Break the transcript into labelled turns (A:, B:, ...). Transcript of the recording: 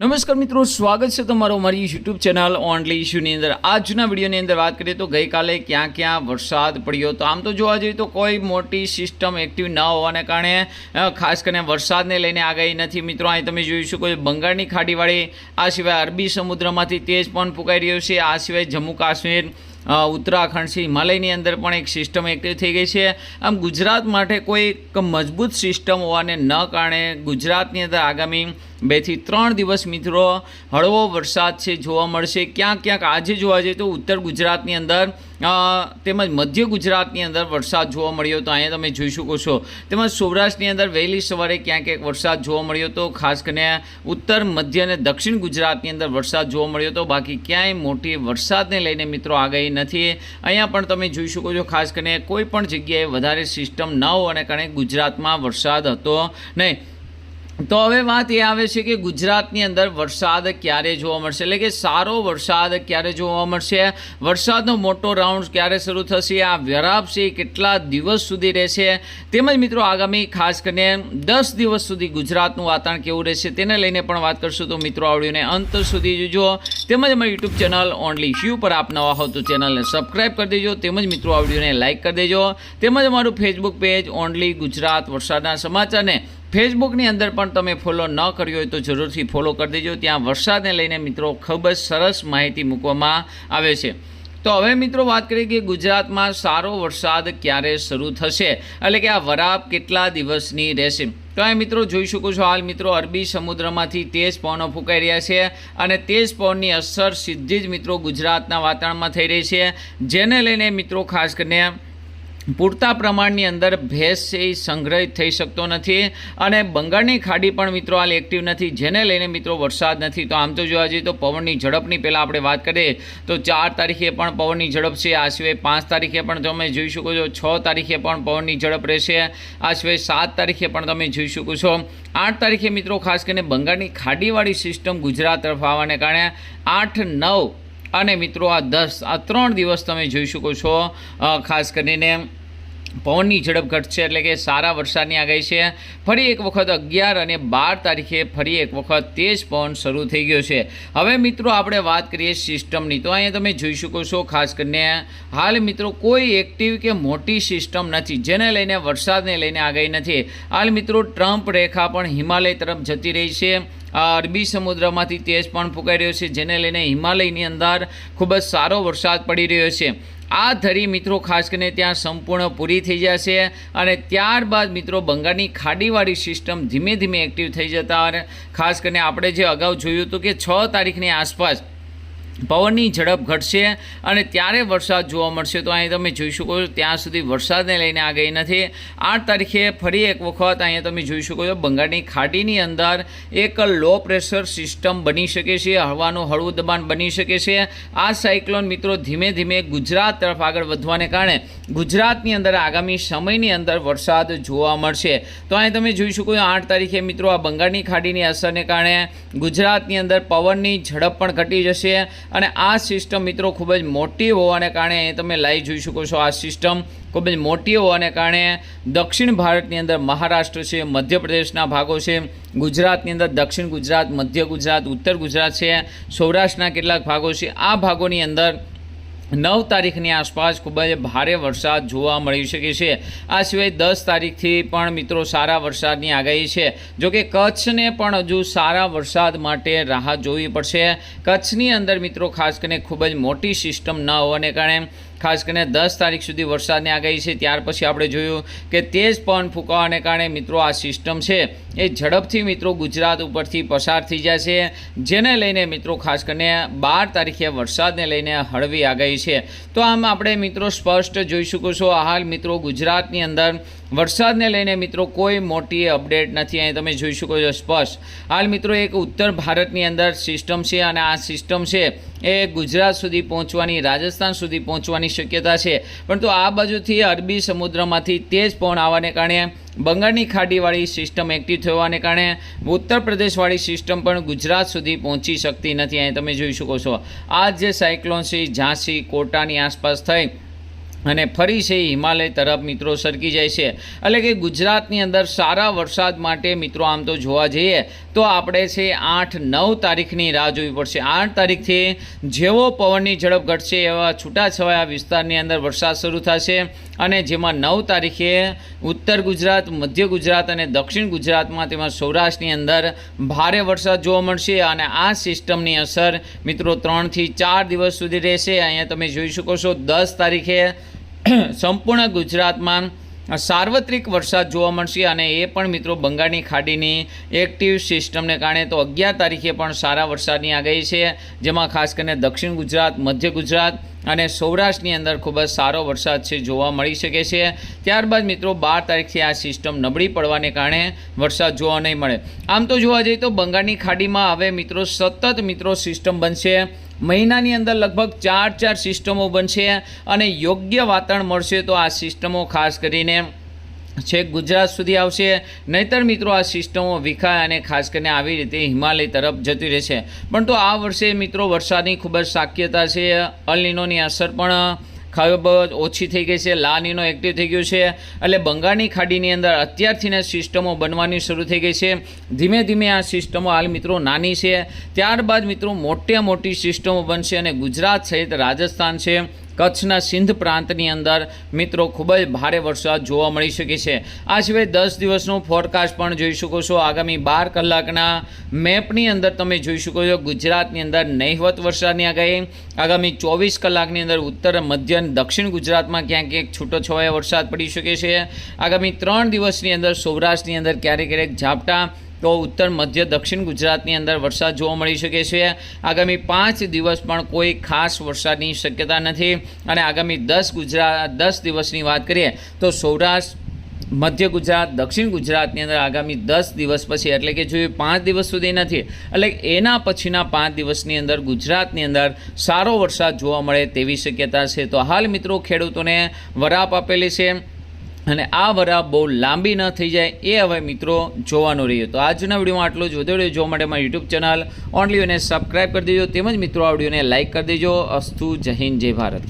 A: નમસ્કાર મિત્રો, સ્વાગત છે તમારો મારી યુટ્યુબ ચેનલ ઓનલી ઇશ્યુની અંદર. આજના વિડીયોની અંદર વાત કરીએ તો ગઈકાલે ક્યાં ક્યાં વરસાદ પડ્યો તો આમ તો જોવા જઈએ તો કોઈ મોટી સિસ્ટમ એક્ટિવ ન હોવાને કારણે ખાસ કરીને વરસાદને લઈને આગાહી નથી. મિત્રો, અહીં તમે જોઈ શકો બંગાળની ખાડીવાળી, આ સિવાય અરબી સમુદ્રમાંથી તેજ પણ ફૂંકાઈ રહ્યો છે. આ સિવાય જમ્મુ કાશ્મીર ઉત્તરાખંડ છે, હિમાલયની અંદર પણ એક સિસ્ટમ એક્ટિવ થઈ ગઈ છે. આમ ગુજરાત માટે કોઈ મજબૂત સિસ્ટમ હોવાને ન કારણે ગુજરાતની અંદર આગામી બેથી ત્રણ દિવસ મિત્રો હળવો વરસાદ છે જોવા મળશે. ક્યાંક ક્યાંક આજે જોવા જઈએ તો ઉત્તર ગુજરાતની અંદર તેમજ મધ્ય ગુજરાતની અંદર વરસાદ જોવા મળ્યો તો અહીંયા તમે જોઈ શકો છો. તેમજ સૌરાષ્ટ્રની અંદર વહેલી સવારે ક્યાંક ક્યાંક વરસાદ જોવા મળ્યો તો ખાસ કરીને ઉત્તર, મધ્ય અને દક્ષિણ ગુજરાતની અંદર વરસાદ જોવા મળ્યો તો બાકી ક્યાંય મોટી વરસાદને લઈને મિત્રો આગાહી નથી. અહીંયા પણ તમે જોઈ શકો છો ખાસ કરીને કોઈ પણ જગ્યાએ વધારે સિસ્ટમ ન હોવાને કારણે ગુજરાતમાં વરસાદ હતો નહીં. તો હવે વાત એ આવે છે કે ગુજરાતની અંદર વરસાદ ક્યારે જોવા મળશે? એટલે કે સારો વરસાદ ક્યારે જોવા મળશે? વરસાદનો મોટો રાઉન્ડ ક્યારે શરૂ થશે? આ વ્યરાપ છે કેટલા દિવસ સુધી રહેશે? તેમજ મિત્રો આગામી ખાસ કરીને દસ દિવસ સુધી ગુજરાતનું વાતાવરણ કેવું રહેશે તેને લઈને પણ વાત કરશું. તો મિત્રો આવડીને અંત સુધી જોજો. તેમજ અમારી યુટ્યુબ ચેનલ ઓનલી શ્યુ પર આપ નવા હો તો ચેનલને સબસ્ક્રાઈબ કરી દેજો. તેમજ મિત્રો આવડીને લાઇક કરી દેજો. તેમજ અમારું ફેસબુક પેજ ઓનલી ગુજરાત વરસાદના સમાચારને ફેસબુકની અંદર પણ તમે ફોલો ન કર્યો હોય તો જરૂરથી ફોલો કરી દેજો. ત્યાં વરસાદને લઈને મિત્રો ખૂબ જ સરસ માહિતી મૂકવામાં આવે છે. તો હવે મિત્રો વાત કરીએ કે ગુજરાતમાં સારો વરસાદ ક્યારે શરૂ થશે? એટલે કે આ વરાપ કેટલા દિવસની રહેશે? તો આ મિત્રો જોઈ શકો છો હાલ મિત્રો અરબી સમુદ્રમાંથી તેજ પવનો ફૂંકાઈ રહ્યા છે અને તેજ પવનની અસર સીધી જ મિત્રો ગુજરાતના વાતાવરણમાં થઈ રહી છે. જેને લઈને મિત્રો ખાસ કરીને પૂરતા પ્રમાણની અંદર ભેંસ એ સંગ્રહિત થઈ શકતો નથી અને બંગાળની ખાડી પણ મિત્રો હાલ એક્ટિવ નથી. જેને લઈને મિત્રો વરસાદ નથી. તો આમ તો જોવા જઈએ તો પવનની ઝડપની પહેલાં આપણે વાત કરીએ, તો ચાર તારીખે પણ પવનની ઝડપ છે. આ સિવાય પાંચ તારીખે પણ તમે જોઈ શકો છો, છ તારીખે પણ પવનની ઝડપ રહેશે. આ સિવાય સાત તારીખે પણ તમે જોઈ શકો છો. આઠ તારીખે મિત્રો ખાસ કરીને બંગાળની ખાડીવાળી સિસ્ટમ ગુજરાત તરફ આવવાને કારણે આઠ નવ અને મિત્રો આ દસ, આ ત્રણ દિવસ તમે જોઈ શકો છો ખાસ કરીને પવનની ઝડપ ઘટશે એટલે કે સારા વરસાદની આગાહી છે. ફરી એક વખત અગિયાર અને બાર તારીખે ફરી એક વખત તેજ પવન શરૂ થઈ ગયો છે. હવે મિત્રો આપણે વાત કરીએ સિસ્ટમની. તો અહીંયા તમે જોઈ શકો છો, ખાસ કરીને હાલ મિત્રો કોઈ એક્ટિવ કે મોટી સિસ્ટમ નથી, જેને લઈને વરસાદને લઈને આગાહી નથી. હાલ મિત્રો ટ્રમ્પ રેખા પણ હિમાલય તરફ જતી રહી છે. અરબી સમુદ્રમાંથી તેજ પણ ફૂંકાઈ રહ્યો છે, જેને લઈને હિમાલયની અંદર ખૂબ જ સારો વરસાદ પડી રહ્યો છે. આ ધરી મિત્રો ખાસ કરીને ત્યાં સંપૂર્ણ પૂરી થઈ જશે અને ત્યારબાદ મિત્રો બંગાળની ખાડીવાળી સિસ્ટમ ધીમે ધીમે એક્ટિવ થઈ જતા અને ખાસ કરીને આપણે જે અગાઉ જોયું હતું કે છ તારીખની આસપાસ પવનની ઝડપ ઘટશે અને ત્યારે વરસાદ જોવા મળશે. તો અહીં તમે જોઈ શકો છો, ત્યાં સુધી વરસાદને લઈને આ ગઈ નથી. આઠ તારીખે ફરી એક વખત અહીંયા તમે જોઈ શકો છો, બંગાળની ખાડીની અંદર એક લો પ્રેશર સિસ્ટમ બની શકે છે, હવાનું હળવું દબાણ બની શકે છે. આ સાયક્લોન મિત્રો ધીમે ધીમે ગુજરાત તરફ આગળ વધવાને કારણે ગુજરાતની અંદર આગામી સમયની અંદર વરસાદ જોવા મળશે. તો અહીં તમે જોઈ શકો છો, આઠ તારીખે મિત્રો આ બંગાળની ખાડીની અસરને કારણે ગુજરાતની અંદર પવનની ઝડપ પણ ઘટી જશે. અને આ સિસ્ટમ મિત્રો ખૂબ જ મોટી હોવાને કારણે તમે લાઈવ જોઈ શકો છો આ સિસ્ટમ ખૂબ જ મોટી હોવાને કારણે દક્ષિણ ભારતની અંદર મહારાષ્ટ્ર છે, મધ્યપ્રદેશના ભાગો છે, ગુજરાતની અંદર દક્ષિણ ગુજરાત, મધ્ય ગુજરાત, ઉત્તર ગુજરાત છે, સૌરાષ્ટ્રના કેટલાક ભાગો છે. આ ભાગોની અંદર નવ તારીખની આસપાસ ખૂબ જ ભારે વરસાદ જોવા મળી શકે છે. આ સિવાય દસ તારીખથી પણ મિત્રો સારા વરસાદની આગાહી છે. જોકે કચ્છને પણ હજુ સારા વરસાદ માટે રાહ જોવી પડશે. કચ્છની અંદર મિત્રો ખાસ કરીને ખૂબ જ મોટી સિસ્ટમ ન હોવાને કારણે ખાસ કરીને દસ તારીખ સુધી વરસાદની આગાહી છે. ત્યાર પછી આપણે જોયું કે તેજ પવન ફૂંકાવાને કારણે મિત્રો આ સિસ્ટમ છે એ ઝડપથી મિત્રો ગુજરાત ઉપરથી પસાર થઈ જશે, જેને લઈને મિત્રો ખાસ કરીને બાર તારીખે વરસાદને લઈને હળવી આગાહી છે. તો આમ આપણે મિત્રો સ્પષ્ટ જોઈ શકો છો હાલ મિત્રો ગુજરાતની અંદર વરસાદને લઈને મિત્રો કોઈ મોટી અપડેટ નથી. અહીં તમે જોઈ શકો છો સ્પષ્ટ. હાલ મિત્રો એક ઉત્તર ભારતની અંદર સિસ્ટમ છે અને આ સિસ્ટમ છે એ ગુજરાત સુધી પહોંચવાની, રાજસ્થાન સુધી પહોંચવાની શક્યતા છે. પરંતુ આ બાજુથી અરબી સમુદ્રમાંથી તેજ પવન આવવાને કારણે બંગાળની ખાડીવાળી સિસ્ટમ એક્ટિવ થવાને કારણે ઉત્તર પ્રદેશવાળી સિસ્ટમ પણ ગુજરાત સુધી પહોંચી શકતી નથી. અહીં તમે જોઈ શકો છો, આ જે સાયક્લોન છે, ઝાંસી, કોટાની આસપાસ થઈ અને ફરી છે હિમાલય તરફ મિત્રો સરકી જાય છે. એટલે કે ગુજરાતની અંદર સારા વરસાદ માટે મિત્રો આમ તો જોવા જઈએ તો આપણે છે આઠ નવ તારીખની રાહ જોવી પડશે. આઠ તારીખથી જેવો પવનની ઝડપ ઘટશે એવા છૂટાછવાયા વિસ્તારની અંદર વરસાદ શરૂ થશે અને જેમાં નવ તારીખે ઉત્તર ગુજરાત, મધ્ય ગુજરાત અને દક્ષિણ ગુજરાતમાં તેમાં સૌરાષ્ટ્રની અંદર ભારે વરસાદ જોવા મળશે અને આ સિસ્ટમની અસર મિત્રો ત્રણથી ચાર દિવસ સુધી રહેશે. અહીંયા તમે જોઈ શકો છો દસ તારીખે સંપૂર્ણ ગુજરાતમાં સાર્વત્રિક વરસાદ જોવા મળશે અને એ પણ મિત્રો બંગાળની ખાડીની એક્ટિવ સિસ્ટમને કારણે તો અગિયાર તારીખે પણ સારા વરસાદની આગાહી છે, જેમાં ખાસ કરીને દક્ષિણ ગુજરાત, મધ્ય ગુજરાત અને સૌરાષ્ટ્રની અંદર ખૂબ જ સારો વરસાદ છે, જોવા મળી શકે છે. ત્યારબાદ મિત્રો, બાર તારીખથી આ સિસ્ટમ નબળી પડવાને કારણે વરસાદ જોવા નહીં મળે. આમ તો જોવા જઈએ તો બંગાળની ખાડીમાં હવે મિત્રો સતત મિત્રો સિસ્ટમ બનશે. મહિનાની અંદર લગભગ ચાર ચાર સિસ્ટમો બનશે અને યોગ્ય વાતાવરણ મળશે તો આ સિસ્ટમો ખાસ કરીને છેક ગુજરાત સુધી આવશે. નહીતર મિત્રો, આ સિસ્ટમો વિખાય અને ખાસ કરીને આવી રીતે હિમાલય તરફ જતી રહેશે. પણ તો આ વર્ષે મિત્રો, વરસાદની ખૂબ જ શક્યતા છે. અલનીનોની અસર પણ ખૂબ જ ઓછી થઈ ગઈ છે. લાનીનો એક્ટિવ થઈ ગયું છે. એટલે બંગાળની ખાડીની અંદર અત્યારથીને સિસ્ટમો બનવાની શરૂ થઈ ગઈ છે. ધીમે ધીમે આ સિસ્ટમો હાલ મિત્રો નાની છે. ત્યારબાદ મિત્રો મોટે મોટી સિસ્ટમો બનશે અને ગુજરાત સહિત રાજસ્થાન છે. કચ્છના સિંધ પ્રાંતની અંદર મિત્રો ખૂબ જ ભારે વરસાદ જોવા મળી શકે છે. આ સિવાય દસ દિવસનો ફોરકાસ્ટ પણ જોઈ શકો છો. આગામી બાર કલાકના મેપની અંદર તમે જોઈ શકો છો. ગુજરાતની અંદર નહિવત વરસાદની આગાહી. આગામી ચોવીસ કલાકની અંદર ઉત્તર, મધ્ય દક્ષિણ ગુજરાતમાં ક્યાંક ક્યાંક છૂટોછવાયા વરસાદ પડી શકે છે. આગામી ત્રણ દિવસની અંદર સૌરાષ્ટ્રની અંદર ક્યારેક ક્યારેક ઝાપટા તો ઉત્તર, મધ્ય, દક્ષિણ ગુજરાતની અંદર વરસાદ જોવા મળી શકે છે. આગામી પાંચ દિવસ પણ કોઈ ખાસ વરસાદની શક્યતા નથી. અને આગામી દસ ગુજરાત દસ દિવસની વાત કરીએ તો સૌરાષ્ટ્ર, મધ્ય ગુજરાત, દક્ષિણ ગુજરાતની અંદર આગામી દસ દિવસ પછી, એટલે કે જો પાંચ દિવસ સુધી નથી, એટલે એના પછીના પાંચ દિવસની અંદર ગુજરાતની અંદર સારો વરસાદ જોવા મળે તેવી શક્યતા છે. તો હાલ મિત્રો ખેડૂતોને વરાપ આપેલી છે. અને આ વરા બહુ લાંબી ન થઈ જાય એ હવે મિત્રો જોવાનું રહ્યું. તો આજના વિડીયોમાં આટલું જ. વધુ વીડિયો જોવા માટે મારી યુટ્યુબ ચેનલ ઓનલી અને સબસ્ક્રાઈબ કરી દેજો. તેમજ મિત્રો આ વિડીયોને લાઇક કરી દેજો. અસ્તુ જય જય ભારત.